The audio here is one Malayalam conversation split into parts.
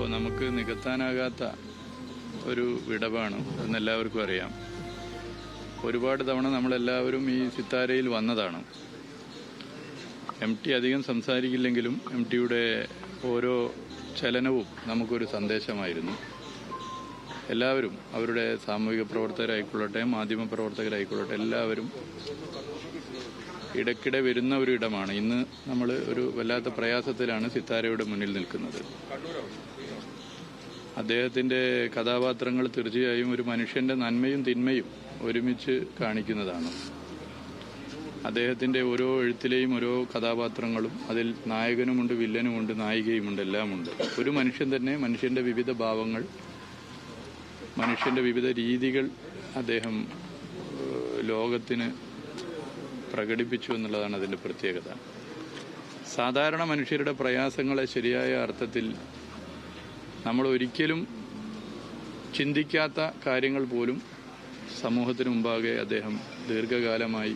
അപ്പോൾ നമുക്ക് നികത്താനാകാത്ത ഒരു വിടവാണ്. എന്നെല്ലാവർക്കും അറിയാം. ഒരുപാട് തവണ നമ്മളെല്ലാവരും ഈ സിത്താരയിൽ വന്നതാണ്. എം ടി അധികം സംസാരിക്കില്ലെങ്കിലും എം ടിയുടെ ഓരോ ചലനവും നമുക്കൊരു സന്ദേശമായിരുന്നു. എല്ലാവരും അവരുടെ സാമൂഹിക പ്രവർത്തകരായിക്കൊള്ളട്ടെ മാധ്യമ പ്രവർത്തകരായിക്കൊള്ളട്ടെ എല്ലാവരും ഇടയ്ക്കിടെ വരുന്ന ഒരു ഇടമാണ്. ഇന്ന് നമ്മൾ ഒരു വല്ലാത്ത പ്രയാസത്തിലാണ് സിത്താരയുടെ മുന്നിൽ നിൽക്കുന്നത്. അദ്ദേഹത്തിന്റെ കഥാപാത്രങ്ങൾ തീർച്ചയായും ഒരു മനുഷ്യന്റെ നന്മയും തിന്മയും ഒരുമിച്ച് കാണിക്കുന്നതാണ്. അദ്ദേഹത്തിന്റെ ഓരോ എഴുത്തിലെയും ഓരോ കഥാപാത്രങ്ങളും അതിൽ നായകനുമുണ്ട് വില്ലനുമുണ്ട് നായികയുമുണ്ട് എല്ലാമുണ്ട്. ഒരു മനുഷ്യൻ തന്നെ മനുഷ്യന്റെ വിവിധ ഭാവങ്ങൾ മനുഷ്യന്റെ വിവിധ രീതികൾ അദ്ദേഹം ലോകത്തിന് പ്രകടിപ്പിച്ചു എന്നുള്ളതാണ് അതിന്റെ പ്രത്യേകത. സാധാരണ മനുഷ്യരുടെ പ്രയാസങ്ങളെ ശരിയായ അർത്ഥത്തിൽ നമ്മൾ ഒരിക്കലും ചിന്തിക്കാത്ത കാര്യങ്ങൾ പോലും സമൂഹത്തിന് മുമ്പാകെ അദ്ദേഹം ദീർഘകാലമായി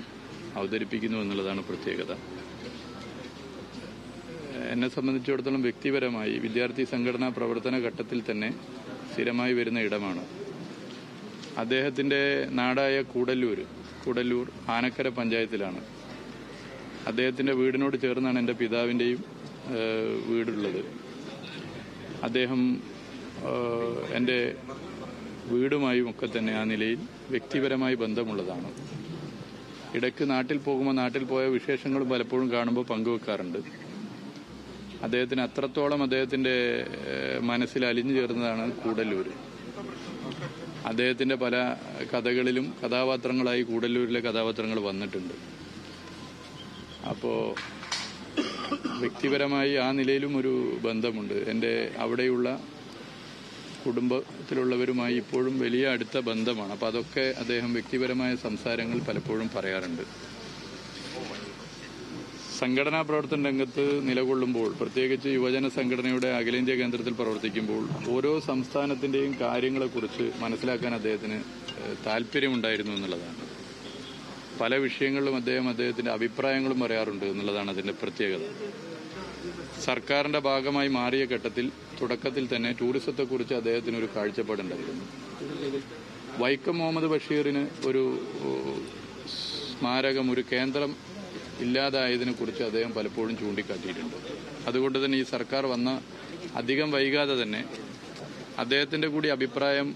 അവതരിപ്പിക്കുന്നു എന്നുള്ളതാണ് പ്രത്യേകത. എന്നെ സംബന്ധിച്ചിടത്തോളം വ്യക്തിപരമായി വിദ്യാർത്ഥി സംഘടനാ പ്രവർത്തന ഘട്ടത്തിൽ തന്നെ സ്ഥിരമായി വരുന്ന ഇടമാണ്. അദ്ദേഹത്തിന്റെ നാടായ കൂടല്ലൂർ കൂടല്ലൂർ ആനക്കര പഞ്ചായത്തിലാണ്. അദ്ദേഹത്തിന്റെ വീടിനോട് ചേർന്നാണ് എന്റെ പിതാവിന്റെയും വീടുള്ളത്. അദ്ദേഹം എന്റെ വീടുമായും ഒക്കെ തന്നെ ആ നിലയിൽ വ്യക്തിപരമായി ബന്ധമുള്ളതാണ്. ഇടയ്ക്ക് നാട്ടിൽ പോകുമ്പോൾ നാട്ടിൽ പോയ വിശേഷങ്ങൾ പലപ്പോഴും കാണുമ്പോൾ പങ്കുവെക്കാറുണ്ട്. അദ്ദേഹത്തിന് അത്രത്തോളം അദ്ദേഹത്തിന്റെ മനസ്സിൽ അലിഞ്ഞു ചേർന്നതാണ് കൂടല്ലൂർ അദ്ദേഹത്തിന്റെ പല കഥകളിലും കഥാപാത്രങ്ങളായി കൂടല്ലൂരിലെ കഥാപാത്രങ്ങൾ വന്നിട്ടുണ്ട്. അപ്പോ വ്യക്തിപരമായി ആ നിലയിലും ഒരു ബന്ധമുണ്ട്. എന്റെ അവിടെയുള്ള കുടുംബത്തിലുള്ളവരുമായി ഇപ്പോഴും വലിയ അടുത്ത ബന്ധമാണ്. അപ്പോൾ അതൊക്കെ അദ്ദേഹം വ്യക്തിപരമായ സംസാരങ്ങൾ പലപ്പോഴും പറയാറുണ്ട്. സംഘടനാ പ്രവർത്തന രംഗത്ത് നിലകൊള്ളുമ്പോൾ പ്രത്യേകിച്ച് യുവജന സംഘടനയുടെ അഖിലേന്ത്യാ കേന്ദ്രത്തിൽ പ്രവർത്തിക്കുമ്പോൾ ഓരോ സംസ്ഥാനത്തിന്റെയും കാര്യങ്ങളെക്കുറിച്ച് മനസ്സിലാക്കാൻ അദ്ദേഹത്തിന് താല്പര്യമുണ്ടായിരുന്നു എന്നുള്ളതാണ്. പല വിഷയങ്ങളിലും അദ്ദേഹം അദ്ദേഹത്തിന്റെ അഭിപ്രായങ്ങളും പറയാറുണ്ട് എന്നുള്ളതാണ് അതിന്റെ പ്രത്യേകത. സർക്കാരിന്റെ ഭാഗമായി മാറിയ ഘട്ടത്തിൽ തുടക്കത്തിൽ തന്നെ ടൂറിസത്തെക്കുറിച്ച് അദ്ദേഹത്തിന് ഒരു കാഴ്ചപ്പാടുണ്ടായിരുന്നു വൈക്കം മുഹമ്മദ് ബഷീറിന് ഒരു സ്മാരകം ഒരു കേന്ദ്രം ഇല്ലാതായതിനെ കുറിച്ച് അദ്ദേഹം പലപ്പോഴും ചൂണ്ടിക്കാട്ടിയിട്ടുണ്ട്. അതുകൊണ്ട് തന്നെ ഈ സർക്കാർ വന്ന അധികം വൈകാതെ തന്നെ അദ്ദേഹത്തിന്റെ കൂടി അഭിപ്രായം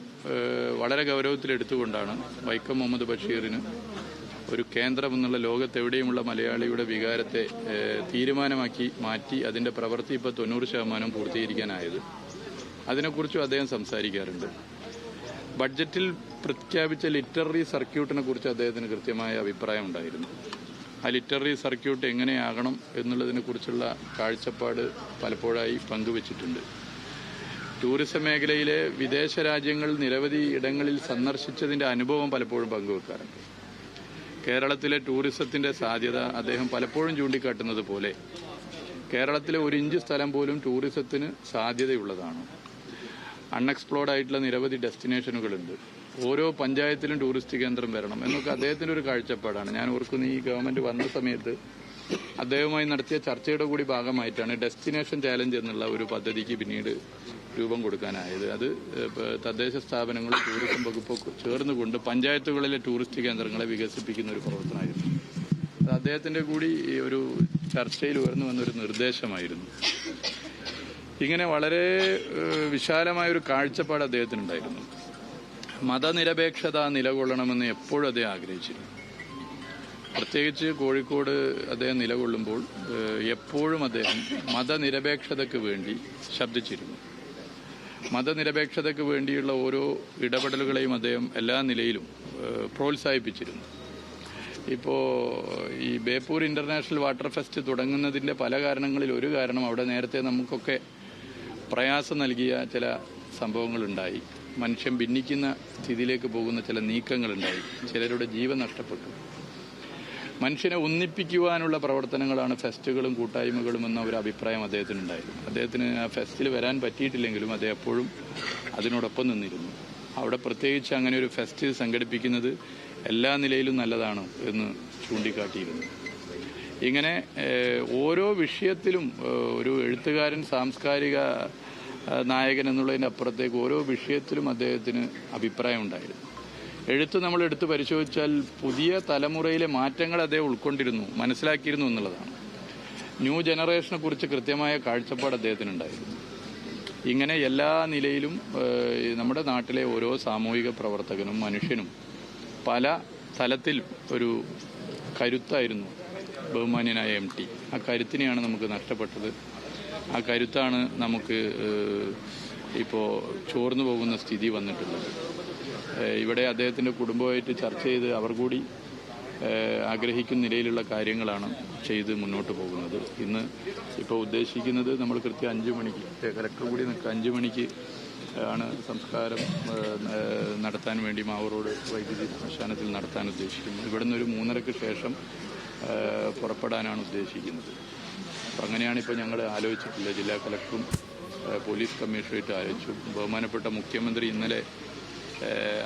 വളരെ ഗൗരവത്തിലെടുത്തുകൊണ്ടാണ് വൈക്കം മുഹമ്മദ് ബഷീറിന് ഒരു കേന്ദ്രം എന്നുള്ള ലോകത്തെവിടെയുമുള്ള മലയാളിയുടെ വികാരത്തെ തീരുമാനമാക്കി മാറ്റി അതിന്റെ പ്രവൃത്തി ഇപ്പോൾ തൊണ്ണൂറ് ശതമാനം പൂർത്തീകരിക്കാനായത്. അതിനെക്കുറിച്ചും അദ്ദേഹം സംസാരിക്കാറുണ്ട്. ബഡ്ജറ്റിൽ പ്രഖ്യാപിച്ച ലിറ്റററി സർക്യൂട്ടിനെ കുറിച്ച് അദ്ദേഹത്തിന് കൃത്യമായ അഭിപ്രായം ഉണ്ടായിരുന്നു. ആ ലിറ്റററി സർക്യൂട്ട് എങ്ങനെയാകണം എന്നുള്ളതിനെ കുറിച്ചുള്ള കാഴ്ചപ്പാട് പലപ്പോഴായി പങ്കുവച്ചിട്ടുണ്ട്. ടൂറിസം മേഖലയിലെ വിദേശ രാജ്യങ്ങൾ നിരവധി ഇടങ്ങളിൽ സന്ദർശിച്ചതിന്റെ അനുഭവം പലപ്പോഴും പങ്കുവെക്കാറുണ്ട്. കേരളത്തിലെ ടൂറിസത്തിന്റെ സാധ്യത അദ്ദേഹം പലപ്പോഴും ചൂണ്ടിക്കാട്ടുന്നത് പോലെ കേരളത്തിലെ ഒരു ഇഞ്ച് സ്ഥലം പോലും ടൂറിസത്തിന് സാധ്യതയുള്ളതാണ്. അൺഎക്സ്പ്ലോർഡ് ആയിട്ടുള്ള നിരവധി ഡെസ്റ്റിനേഷനുകളുണ്ട്. ഓരോ പഞ്ചായത്തിലും ടൂറിസ്റ്റ് കേന്ദ്രം വരണം എന്നൊക്കെ അദ്ദേഹത്തിന്റെ ഒരു കാഴ്ചപ്പാടാണ്. ഞാൻ ഓർക്കുന്നു ഈ ഗവൺമെന്റ് വന്ന സമയത്ത് അദ്ദേഹവുമായി നടത്തിയ ചർച്ചയുടെ കൂടി ഭാഗമായിട്ടാണ് ഡെസ്റ്റിനേഷൻ ചാലഞ്ച് എന്നുള്ള ഒരു പദ്ധതിക്ക് പിന്നീട് രൂപം കൊടുക്കാനായത്. അത് തദ്ദേശ സ്ഥാപനങ്ങളും ടൂറിസം വകുപ്പൊക്കെ ചേർന്നുകൊണ്ട് പഞ്ചായത്തുകളിലെ ടൂറിസ്റ്റ് കേന്ദ്രങ്ങളെ വികസിപ്പിക്കുന്ന ഒരു പ്രവർത്തനമായിരുന്നു. അത് അദ്ദേഹത്തിന്റെ കൂടി ഒരു ചർച്ചയിൽ ഉയർന്നു വന്നൊരു നിർദ്ദേശമായിരുന്നു. ഇങ്ങനെ വളരെ വിശാലമായൊരു കാഴ്ചപ്പാട് അദ്ദേഹത്തിനുണ്ടായിരുന്നു. മതനിരപേക്ഷത നിലകൊള്ളണമെന്ന് എപ്പോഴും അദ്ദേഹം ആഗ്രഹിച്ചിരുന്നു. പ്രത്യേകിച്ച് കോഴിക്കോട് അദ്ദേഹം നിലകൊള്ളുമ്പോൾ എപ്പോഴും അദ്ദേഹം മതനിരപേക്ഷതയ്ക്ക് വേണ്ടി ശബ്ദിച്ചിരുന്നു. മതനിരപേക്ഷതയ്ക്ക് വേണ്ടിയുള്ള ഓരോ ഇടപെടലുകളെയും അദ്ദേഹം എല്ലാ നിലയിലും പ്രോത്സാഹിപ്പിച്ചിരുന്നു. ഇപ്പോൾ ഈ ബേപ്പൂർ ഇന്റർനാഷണൽ വാട്ടർ ഫെസ്റ്റ് തുടങ്ങുന്നതിന്റെ പല കാരണങ്ങളിൽ ഒരു കാരണം അവിടെ നേരത്തെ നമുക്കൊക്കെ പ്രയാസം നൽകിയ ചില സംഭവങ്ങളുണ്ടായി. മനുഷ്യൻ ഭിന്നിക്കുന്ന സ്ഥിതിയിലേക്ക് പോകുന്ന ചില നീക്കങ്ങളുണ്ടായി. ചിലരുടെ ജീവൻ നഷ്ടപ്പെട്ടു. മനുഷ്യനെ ഒന്നിപ്പിക്കുവാനുള്ള പ്രവർത്തനങ്ങളാണ് ഫെസ്റ്റുകളും കൂട്ടായ്മകളും എന്ന ഒരു അഭിപ്രായം അദ്ദേഹത്തിനുണ്ടായിരുന്നു. അദ്ദേഹത്തിന് ആ ഫെസ്റ്റിൽ വരാൻ പറ്റിയിട്ടില്ലെങ്കിലും അദ്ദേഹം എപ്പോഴും അതിനോടൊപ്പം നിന്നിരുന്നു. അവിടെ പ്രത്യേകിച്ച് അങ്ങനെ ഒരു ഫെസ്റ്റ് സംഘടിപ്പിക്കുന്നത് എല്ലാ നിലയിലും നല്ലതാണ് എന്ന് ചൂണ്ടിക്കാട്ടിയിരുന്നു. ഇങ്ങനെ ഓരോ വിഷയത്തിലും ഒരു എഴുത്തുകാരൻ സാംസ്കാരിക നായകൻ എന്നുള്ളതിന്റെ അപ്പുറത്തേക്ക് ഓരോ വിഷയത്തിലും അദ്ദേഹത്തിന് അഭിപ്രായം ഉണ്ടായിരുന്നു. എഴുത്ത് നമ്മൾ എടുത്ത് പരിശോധിച്ചാൽ പുതിയ തലമുറയിലെ മാറ്റങ്ങൾ അദ്ദേഹം ഉൾക്കൊണ്ടിരുന്നു മനസ്സിലാക്കിയിരുന്നു എന്നുള്ളതാണ്. ന്യൂ ജനറേഷനെ കുറിച്ച് കൃത്യമായ കാഴ്ചപ്പാട് അദ്ദേഹത്തിനുണ്ടായിരുന്നു. ഇങ്ങനെ എല്ലാ നിലയിലും നമ്മുടെ നാട്ടിലെ ഓരോ സാമൂഹിക പ്രവർത്തകനും മനുഷ്യനും പല തലത്തിൽ ഒരു കരുത്തായിരുന്നു ബഹുമാന്യനായ എം ടി. ആ കരുത്തിനെയാണ് നമുക്ക് നഷ്ടപ്പെട്ടത്. ആ കരുത്താണ് നമുക്ക് ഇപ്പോൾ ചോർന്നു പോകുന്ന സ്ഥിതി വന്നിട്ടുള്ളത്. ഇവിടെ അദ്ദേഹത്തിന്റെ കുടുംബമായിട്ട് ചർച്ച ചെയ്ത് അവർ കൂടി ആഗ്രഹിക്കുന്ന നിലയിലുള്ള കാര്യങ്ങളാണ് ചെയ്ത് മുന്നോട്ട് പോകുന്നത്. ഇന്ന് ഇപ്പോൾ ഉദ്ദേശിക്കുന്നത് നമ്മൾ കൃത്യം അഞ്ച് മണിക്ക് കലക്ടർ കൂടി അഞ്ച് മണിക്ക് ആണ് സംസ്കാരം നടത്താൻ വേണ്ടി മാവൂറോട് വൈദ്യുതി ശ്മശാനത്തിൽ നടത്താൻ ഉദ്ദേശിക്കുന്നത്. ഇവിടുന്ന് ഒരു മൂന്നരക്ക് ശേഷം പുറപ്പെടാനാണ് ഉദ്ദേശിക്കുന്നത്. അപ്പം അങ്ങനെയാണ് ഇപ്പോൾ ഞങ്ങൾ ആലോചിച്ചിട്ടുള്ളത്. ജില്ലാ കലക്ടറും പോലീസ് കമ്മീഷണറേറ്റ് ആലോചിച്ചു ബഹുമാനപ്പെട്ട മുഖ്യമന്ത്രി ഇന്നലെ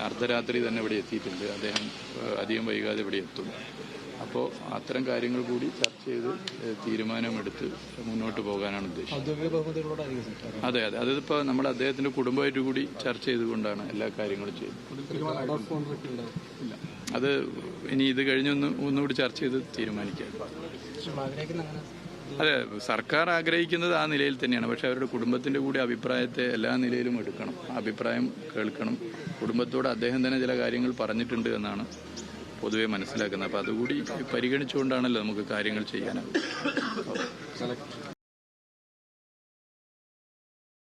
അർദ്ധരാത്രി തന്നെ ഇവിടെ എത്തിയിട്ടുണ്ട്. അദ്ദേഹം അധികം വൈകാതെ ഇവിടെ എത്തും. അപ്പോൾ അത്തരം കാര്യങ്ങൾ കൂടി ചർച്ച ചെയ്ത് തീരുമാനമെടുത്ത് മുന്നോട്ട് പോകാനാണ് ഉദ്ദേശിക്കുന്നത് അതെ അതെ. അതിപ്പോൾ നമ്മൾ അദ്ദേഹത്തിന്റെ കുടുംബമായിട്ട് കൂടി ചർച്ച ചെയ്തുകൊണ്ടാണ് എല്ലാ കാര്യങ്ങളും ചെയ്യുന്നത് അത് ഇനി ഇത് കഴിഞ്ഞൊന്ന് ഒന്നുകൂടി ചർച്ച ചെയ്ത് തീരുമാനിക്കാം. അതെ സർക്കാർ ആഗ്രഹിക്കുന്നത് ആ നിലയിൽ തന്നെയാണ്. പക്ഷെ അവരുടെ കുടുംബത്തിന്റെ കൂടി അഭിപ്രായത്തെ എല്ലാ നിലയിലും എടുക്കണം. അഭിപ്രായം കേൾക്കണം. കുടുംബത്തോട് അദ്ദേഹം തന്നെ ചില കാര്യങ്ങൾ പറഞ്ഞിട്ടുണ്ട് എന്നാണ് പൊതുവെ മനസ്സിലാക്കുന്നത്. അപ്പോൾ അതുകൂടി പരിഗണിച്ചുകൊണ്ടാണല്ലോ നമുക്ക് കാര്യങ്ങൾ ചെയ്യാനാകും സെലക്ട്